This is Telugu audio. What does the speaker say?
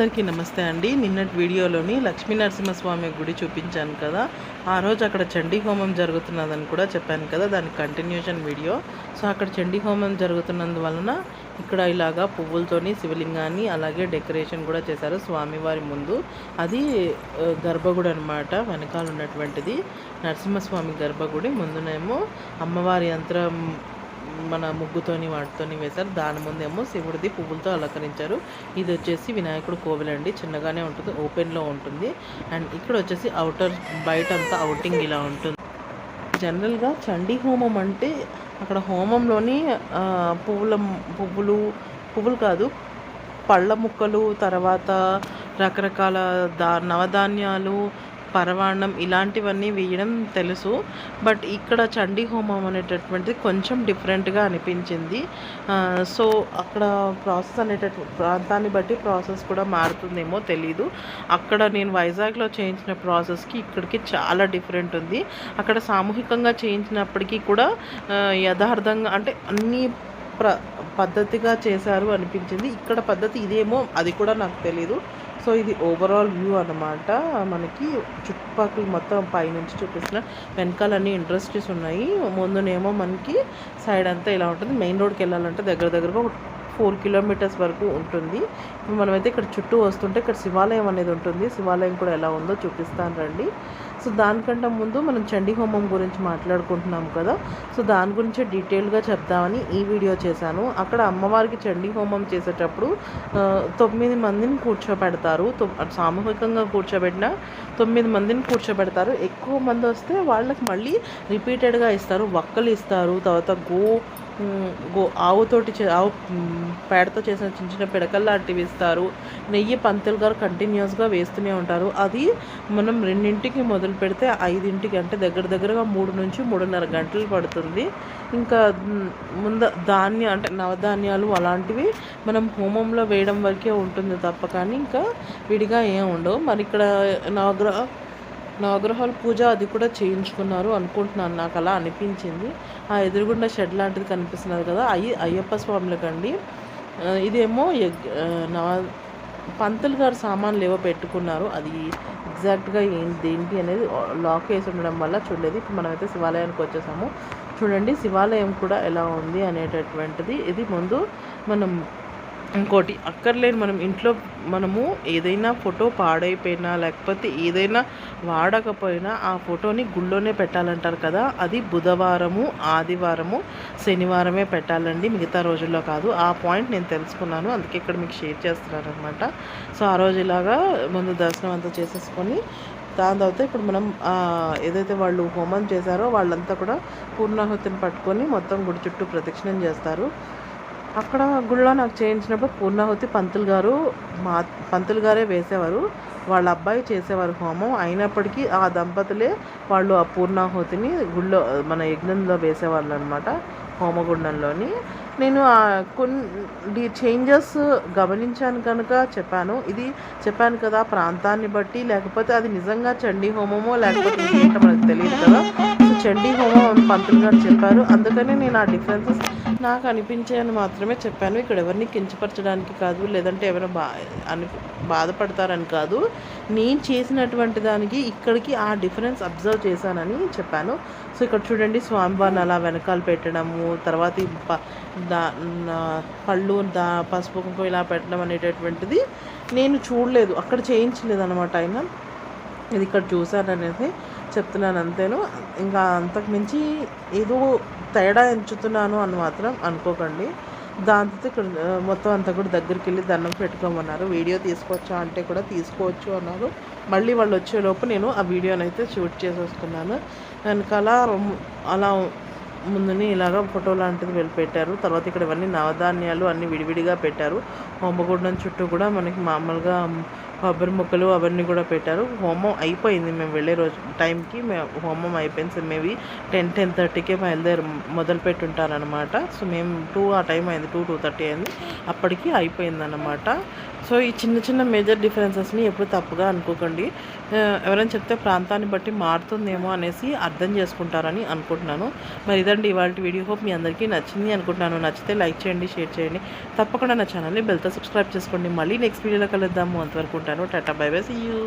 అందరికీ నమస్తే అండి. నిన్నటి వీడియోలోని లక్ష్మీ నరసింహస్వామి గుడి చూపించాను కదా. ఆ రోజు అక్కడ చండీ హోమం జరుగుతున్నదని కూడా చెప్పాను కదా దాని కంటిన్యూషన్ వీడియో. సో అక్కడ చండీ హోమం జరుగుతున్నందువలన ఇక్కడ ఇలాగా పువ్వులతోని శివలింగాన్ని అలాగే డెకరేషన్ కూడా చేశారు స్వామివారి ముందు. అది గర్భగుడి అనమాట వెనకాల ఉన్నటువంటిది. నరసింహస్వామి గర్భగుడి ముందునేమో అమ్మవారి యంత్రం మన ముగ్గుతోని వాటితోని వేశారు. దాని ముందేమో శివుడిది పువ్వులతో అలంకరించారు. ఇది వచ్చేసి వినాయకుడు కోవిల్ అండి చిన్నగానే ఉంటుంది ఓపెన్లో ఉంటుంది. అండ్ ఇక్కడ వచ్చేసి అవుటర్ బయట అంతా అవుటింగ్ ఇలా ఉంటుంది. జనరల్గా చండీ హోమం అంటే అక్కడ హోమంలోని పువ్వుల పువ్వులు పువ్వులు కాదు పళ్ళ ముక్కలు తర్వాత రకరకాల దా నవధాన్యాలు పరవాణం ఇలాంటివన్నీ వేయడం తెలుసు. బట్ ఇక్కడ చండీ హోమం అనేటటువంటిది కొంచెం డిఫరెంట్గా అనిపించింది. సో అక్కడ ప్రాసెస్ అనేటటు ప్రాంతాన్ని బట్టి ప్రాసెస్ కూడా మారుతుందేమో తెలీదు. అక్కడ నేను వైజాగ్లో చేయించిన ప్రాసెస్కి ఇక్కడికి చాలా డిఫరెంట్ ఉంది. అక్కడ సామూహికంగా చేయించినప్పటికీ కూడా యథార్థంగా అంటే అన్ని ప్ర పద్ధతిగా చేశారు అనిపించింది. ఇక్కడ పద్ధతి ఇదేమో అది కూడా నాకు తెలీదు. సో ఇది ఓవరాల్ వ్యూ అన్నమాట. మనకి చుట్టుపక్కల మొత్తం పైనుంచి చూపిస్తున్న వెనకాలన్నీ ఇండస్ట్రీస్ ఉన్నాయి. ముందునేమో మనకి సైడ్ అంతా ఇలా ఉంటుంది. మెయిన్ రోడ్కి వెళ్ళాలంటే దగ్గర దగ్గరగా ఫోర్ కిలోమీటర్స్ వరకు ఉంటుంది. ఇప్పుడు మనమైతే ఇక్కడ చుట్టూ వస్తుంటే ఇక్కడ శివాలయం అనేది ఉంటుంది. శివాలయం కూడా ఎలా ఉందో చూపిస్తాను రండి. సో దానికంటే ముందు మనం చండీ హోమం గురించి మాట్లాడుకుంటున్నాం కదా. సో దాని గురించి డీటెయిల్గా చెప్దామని ఈ వీడియో చేశాను. అక్కడ అమ్మవారికి చండీ హోమం చేసేటప్పుడు తొమ్మిది మందిని కూర్చోబెడతారు. సామూహికంగా కూర్చోబెట్టిన తొమ్మిది మందిని కూర్చోబెడతారు. ఎక్కువ మంది వస్తే వాళ్ళకి మళ్ళీ రిపీటెడ్గా ఇస్తారు. వక్కలు ఇస్తారు. తర్వాత గో గో ఆవుతోటి చే- ఆవు పేడతో చేసిన చిన్న చిన్న పిడకలు లాంటివి ఇస్తారు. నెయ్యి పంతులు గారు కంటిన్యూస్గా వేస్తూనే ఉంటారు. అది మనం రెండింటికి మొదలు పెడితే ఐదింటికి అంటే దగ్గర దగ్గరగా మూడు నుంచి మూడున్నర గంటలు పడుతుంది. ఇంకా ముంద ధాన్య అంటే నవధాన్యాలు అలాంటివి మనం హోమంలో వేయడం వరకే ఉంటుంది తప్ప కానీ ఇంకా విడిగా ఏం ఉండవు. మరి ఇక్కడ నవగ్రహ నవగ్రహాల పూజ అది కూడా చేయించుకున్నారు అనుకుంటున్నాను. నాకు అలా అనిపించింది. ఆ ఎదురుగుండా షెడ్ లాంటిది కనిపిస్తున్నది కదా అయ్యి అయ్యప్ప స్వాములకండి. ఇదేమో నవ పంతులు గారు సామాన్లు ఏవో పెట్టుకున్నారు. అది ఎగ్జాక్ట్గా ఏంటి ఏంటి అనేది లాక్ వేసి ఉండడం వల్ల చూడలేదు. ఇప్పుడు మనమైతే శివాలయానికి వచ్చేసాము. చూడండి శివాలయం కూడా ఎలా ఉంది అనేటటువంటిది. ఇది ముందు మనం ఇంకోటి అక్కర్లేని మనం ఇంట్లో మనము ఏదైనా ఫోటో పాడైపోయినా లేకపోతే ఏదైనా వాడకపోయినా ఆ ఫోటోని గుళ్ళోనే పెట్టాలంటారు కదా. అది బుధవారము ఆదివారము శనివారమే పెట్టాలండి. మిగతా రోజుల్లో కాదు. ఆ పాయింట్ నేను తెలుసుకున్నాను. అందుకే ఇక్కడ మీకు షేర్ చేస్తున్నాను అనమాట సో ఆ రోజు ఇలాగా ముందు దర్శనం అంతా చేసేసుకొని దాని తర్వాత ఇప్పుడు మనం ఏదైతే వాళ్ళు హోమం చేశారో వాళ్ళంతా కూడా పూర్ణాహుతిని పట్టుకొని మొత్తం గుడి చుట్టూ ప్రదక్షిణం చేస్తారు. అక్కడ గుళ్ళో నాకు చేయించినప్పుడు పూర్ణాహుతి పంతులు గారు మా పంతులు గారే వేసేవారు. వాళ్ళ అబ్బాయి చేసేవారు హోమం. అయినప్పటికీ ఆ దంపతులే వాళ్ళు ఆ పూర్ణాహుతిని గుళ్ళో మన యజ్ఞంలో వేసేవాళ్ళు అనమాట హోమగుండంలోని. నేను కొన్ని చేంజెస్ గమనించాను కనుక చెప్పాను. ఇది చెప్పాను కదా ప్రాంతాన్ని బట్టి లేకపోతే అది నిజంగా చండీ హోమమో లేకపోతే మనకు తెలియదు కదా. సో చండీ హోమం పంతులు గారు చెప్పారు. అందుకనే నేను ఆ డిఫరెన్సెస్ నాకు అనిపించాయని మాత్రమే చెప్పాను. ఇక్కడ ఎవరిని కించపరచడానికి కాదు లేదంటే ఎవరైనా బా అని బాధపడతారని కాదు. నేను చేసినటువంటి దానికి ఇక్కడికి ఆ డిఫరెన్స్ అబ్జర్వ్ చేశానని చెప్పాను. సో ఇక్కడ చూడండి స్వామివారిని అలా వెనకాల పెట్టడము తర్వాత దా పళ్ళు దా పసుపు కుంకుమ ఇలా పెట్టడం అనేటటువంటిది నేను చూడలేదు. అక్కడ చేయించలేదు అనమాట ఆయన. ఇది ఇక్కడ చూశాను అనేది చెప్తున్నాను అంతేను. ఇంకా అంతకు మించి ఏదో తేడా ఎంచుతున్నాను అని మాత్రం అనుకోకండి. దాంతో ఇక్కడ మొత్తం అంతా కూడా దగ్గరికి వెళ్ళి దండం పెట్టుకోమన్నారు. వీడియో తీసుకోవచ్చా అంటే కూడా తీసుకోవచ్చు అన్నారు. మళ్ళీ వాళ్ళు వచ్చేలోపు నేను ఆ వీడియోని అయితే షూట్ చేసేసుకున్నాను వెనకాల అలా ముందుని ఇలాగ ఫోటో లాంటిది వెళ్ళి పెట్టారు తర్వాత ఇక్కడ ఇవన్నీ నవధాన్యాలు అన్ని విడివిడిగా పెట్టారు. హోమగుండం చుట్టూ కూడా మనకి మామూలుగా కొబ్బరి ముక్కలు అవన్నీ కూడా పెట్టారు. హోమం అయిపోయింది. మేము వెళ్ళే రోజు టైంకి మేము హోమం అయిపోయింది. సో మేబీ టెన్ టెన్ థర్టీకే బయలుదేరి మొదలు పెట్టుంటారనమాట సో మేము టూ ఆ టైం అయింది. టూ టూ థర్టీ అయింది. అప్పటికి అయిపోయింది అనమాట సో ఈ చిన్న చిన్న మేజర్ డిఫరెన్సెస్ని ఎప్పుడు తప్పుగా అనుకోకండి. ఎవరైనా చెప్తే ప్రాంతాన్ని బట్టి మారుతుందేమో అనేసి అర్థం చేసుకుంటారని అనుకుంటున్నాను. మరి ఇదండి ఇవాళ వీడియో. హోప్ మీ అందరికీ నచ్చింది అనుకుంటున్నాను. నచ్చితే లైక్ చేయండి షేర్ చేయండి. తప్పకుండా నా ఛానల్ని బెల్తో సబ్స్క్రైబ్ చేసుకోండి. మళ్ళీ నెక్స్ట్ వీడియోలో కలుద్దాము. అంతవరకు ఉంటాను. Tata bye bye. See you